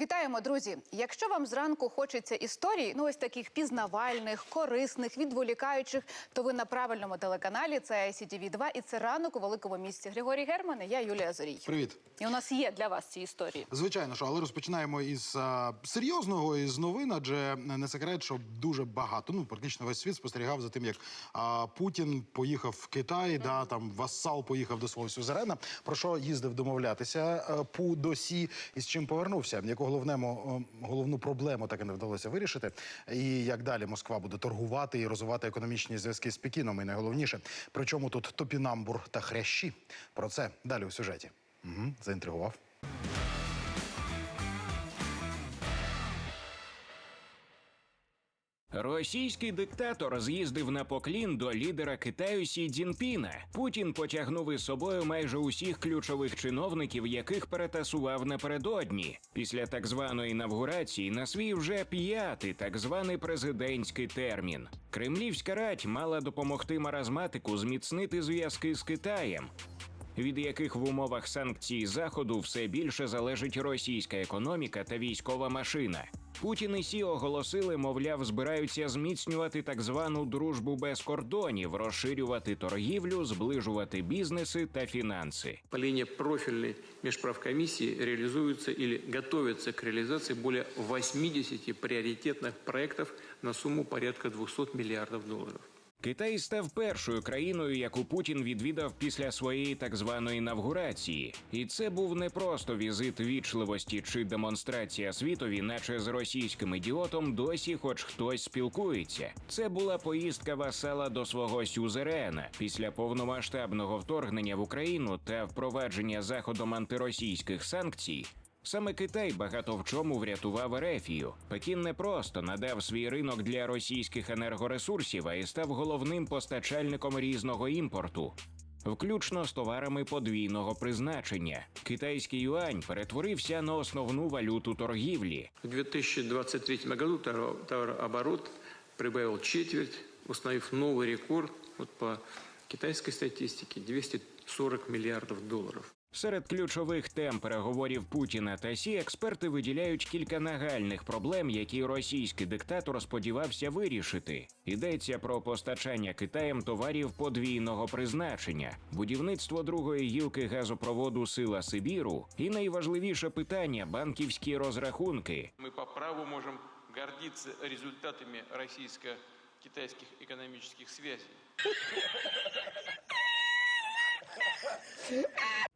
Вітаємо, друзі! Якщо вам зранку хочеться історій, ну ось таких пізнавальних, корисних, відволікаючих, то ви на правильному телеканалі. Це ICTV 2 і це ранок у великому місті. Григорій Герман і я Юлія Зорій. Привіт. І у нас є для вас ці історії. Звичайно, що але розпочинаємо із а, серйозного із новин, адже не секрет, що дуже багато, ну практично весь світ спостерігав за тим, як а, Путін поїхав в Китай, да там вассал поїхав до свого сюзерена. Про що їздив домовлятися а, Пу до Сі і з чим повернувся? Яку головнему головну проблему так і не вдалося вирішити, і як далі Москва буде торгувати і розвивати економічні зв'язки з Пекіном, і найголовніше, причому тут топінамбур та хрящі. Про це далі у сюжеті. Угу, заінтригував. Російський диктатор з'їздив на поклін до лідера Китаю Сі Цзіньпіна. Путін потягнув із собою майже усіх ключових чиновників, яких перетасував напередодні. Після так званої інавгурації на свій вже п'ятий так званий президентський термін. Кремлівська рать мала допомогти маразматику зміцнити зв'язки з Китаєм. Від яких в умовах санкцій заходу все більше залежить російська економіка та військова машина. Путін і Сі оголосили, мовляв, збираються зміцнювати так звану дружбу без кордонів, розширювати торгівлю, зближувати бізнеси та фінанси. По линии профильной межправкомиссии реализуются или готовятся к реализации более 80 приоритетных проектов на сумму порядка 200 миллиардов долларов. Китай став першою країною, яку Путін відвідав після своєї так званої інавгурації. І це був не просто візит вічливості чи демонстрація світові, наче з російським ідіотом досі хоч хтось спілкується. Це була поїздка васала до свого сюзерена після повномасштабного вторгнення в Україну та впровадження заходом антиросійських санкцій. Саме Китай багато в чому врятував Ерефію. Пекін не просто надав свій ринок для російських енергоресурсів, а й став головним постачальником різного імпорту. Включно з товарами подвійного призначення, китайський юань перетворився на основну валюту торгівлі. В 2023 году товаро- товарооборот прибавил четверть, установив новый рекорд вот по китайской статистике 240 миллиардов долларов. Серед ключових тем переговорів Путіна та Сі експерти виділяють кілька нагальних проблем, які російський диктатор сподівався вирішити. Йдеться про постачання Китаєм товарів подвійного призначення, будівництво другої гілки газопроводу Сила Сибіру і найважливіше питання банківські розрахунки. Мы по праву можем гордиться результатами российско-китайских экономических связей.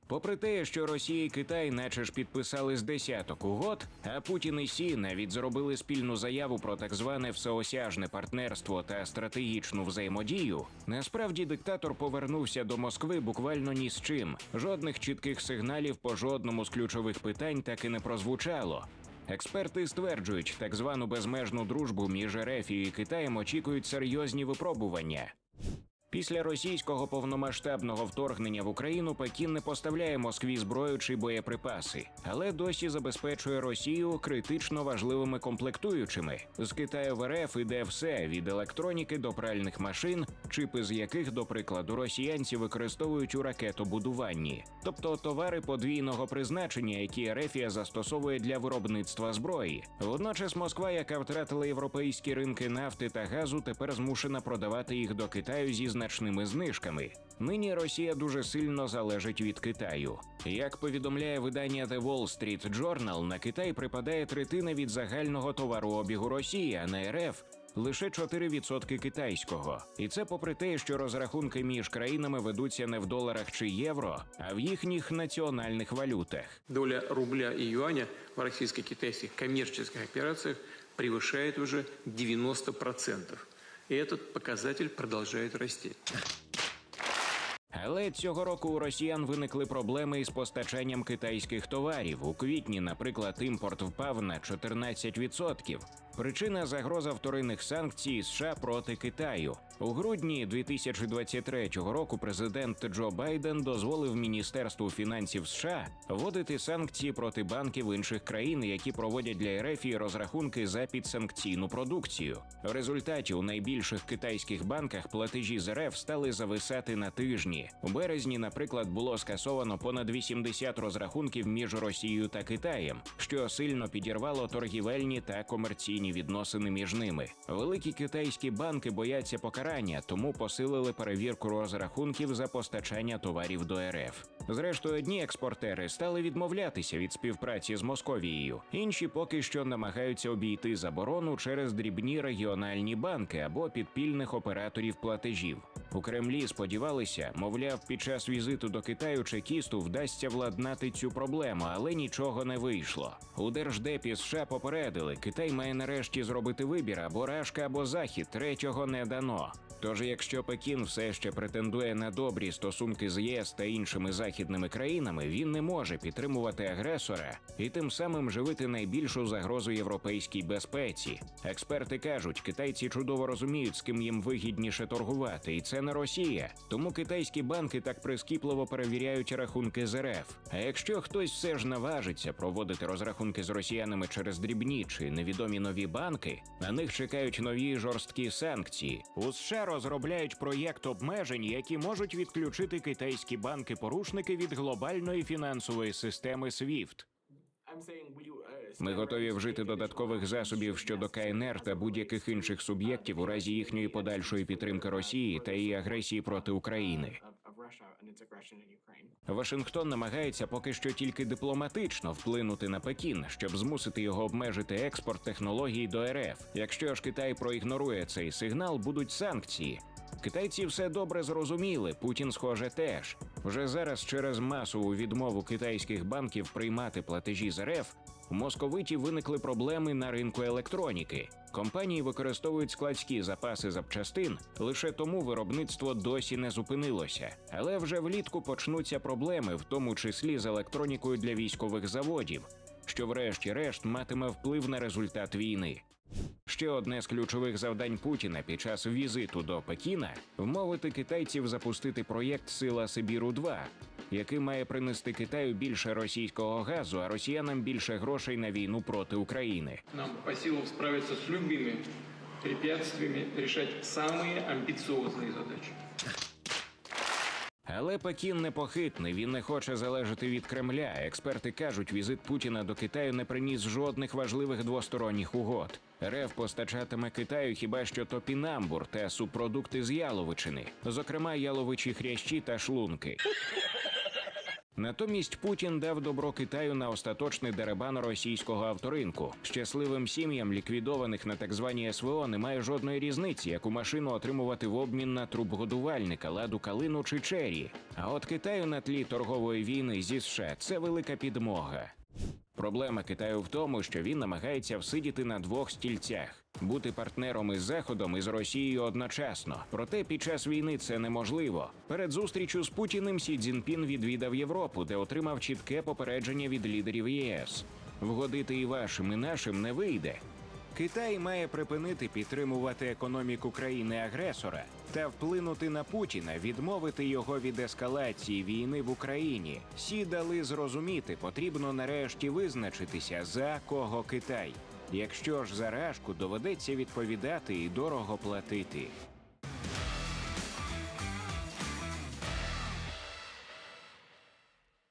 Попри те, що Росія і Китай, наче ж підписали з десяток угод, а Путін і Сі навіть зробили спільну заяву про так зване всеосяжне партнерство та стратегічну взаємодію. Насправді диктатор повернувся до Москви буквально ні з чим. Жодних чітких сигналів по жодному з ключових питань так і не прозвучало. Експерти стверджують, так звану безмежну дружбу між Ерефією і Китаєм очікують серйозні випробування. Після російського повномасштабного вторгнення в Україну Пекін не поставляє Москві зброю чи боєприпаси, але досі забезпечує Росію критично важливими комплектуючими. З Китаю в РФ іде все від електроніки до пральних машин, чипи з яких, до прикладу, росіянці використовують у ракетобудуванні, тобто товари подвійного призначення, які Ерефія застосовує для виробництва зброї. Водночас Москва, яка втратила європейські ринки нафти та газу, тепер змушена продавати їх до Китаю зі значними знижками. Нині Росія дуже сильно залежить від Китаю. Як повідомляє видання The Wall Street Journal, на Китай припадає третина від загального товарообігу Росії, а на РФ лише 4% китайського. І це попри те, що розрахунки між країнами ведуться не в доларах чи євро, а в їхніх національних валютах. Доля рубля и юаня в российско-китайских коммерческих операциях превышает уже 90%. И этот показатель продолжает расти. Але цього року у росіян виникли проблеми із постачанням китайських товарів. У квітні, наприклад, імпорт впав на 14%. Причина загроза вторинних санкцій США проти Китаю. У грудні 2023 року президент Джо Байден дозволив Міністерству фінансів США вводити санкції проти банків інших країн, які проводять для РФ розрахунки за підсанкційну продукцію. В результаті у найбільших китайських банках платежі з РФ стали зависати на тижні. У березні, наприклад, було скасовано понад 80 розрахунків між Росією та Китаєм, що сильно підірвало торгівельні та комерційні відносини між ними. Великі китайські банки бояться покарання, тому посилили перевірку розрахунків за постачання товарів до РФ. Зрештою, одні експортери стали відмовлятися від співпраці з Московією, інші поки що намагаються обійти заборону через дрібні регіональні банки або підпільних операторів платежів. У Кремлі сподівалися, мовляв, під час візиту до Китаю чекісту вдасться владнати цю проблему, але нічого не вийшло. У держдепі США попередили, Китай має нарешті зробити вибір або Рашка, або Захід. Третього не дано. Тож, якщо Пекін все ще претендує на добрі стосунки з ЄС та іншими західними країнами, він не може підтримувати агресора і тим самим живити найбільшу загрозу європейській безпеці. Експерти кажуть, китайці чудово розуміють, з ким їм вигідніше торгувати, і це не Росія. Тому китайські банки так прискіпливо перевіряють рахунки з РФ. А якщо хтось все ж наважиться проводити розрахунки з росіянами через дрібні чи невідомі нові банки, на них чекають нові жорсткі санкції. У США розробляють проєкт обмежень, які можуть відключити китайські банки-порушники від глобальної фінансової системи SWIFT. Ми готові вжити додаткових засобів щодо КНР та будь-яких інших суб'єктів у разі їхньої подальшої підтримки Росії та її агресії проти України. Вашингтон намагається поки що тільки дипломатично вплинути на Пекін, щоб змусити його обмежити експорт технологій до РФ. Якщо ж Китай проігнорує цей сигнал, будуть санкції. Китайці все добре зрозуміли. Путін, схоже, теж вже зараз через масову відмову китайських банків приймати платежі з РФ. У московиті виникли проблеми на ринку електроніки. Компанії використовують складські запаси запчастин, лише тому виробництво досі не зупинилося. Але вже влітку почнуться проблеми, в тому числі з електронікою для військових заводів, що врешті-решт матиме вплив на результат війни. Ще одне з ключових завдань Путіна під час візиту до Пекіна вмовити китайців запустити проєкт Сила Сибіру 2 який має принести Китаю більше російського газу, а росіянам більше грошей на війну проти України. Нам по силам справиться с любыми препятствиями, решать самые амбициозные задачи. Але Пекін непохитний. Він не хоче залежати від Кремля. Експерти кажуть, візит Путіна до Китаю не приніс жодних важливих двосторонніх угод. РФ постачатиме Китаю хіба що топінамбур та субпродукти з яловичини, зокрема яловичі хрящі та шлунки. Натомість Путін дав добро Китаю на остаточний деребан російського авторинку. Щасливим сім'ям ліквідованих на так звані СВО немає жодної різниці, яку машину отримувати в обмін на труп годувальника, ладу калину чи чері. А от Китаю на тлі торгової війни зі США це велика підмога. Проблема Китаю в тому, що він намагається всидіти на двох стільцях, бути партнером із Заходом і з Росією одночасно. Проте під час війни це неможливо. Перед зустрічю з Путіним Сі Цзіньпін відвідав Європу, де отримав чітке попередження від лідерів ЄС. Вгодити і вашим, і нашим не вийде. Китай має припинити підтримувати економіку країни-агресора та вплинути на Путіна, відмовити його від ескалації війни в Україні. Сі дали зрозуміти, потрібно нарешті визначитися за кого Китай. Якщо ж за рашку доведеться відповідати і дорого платити.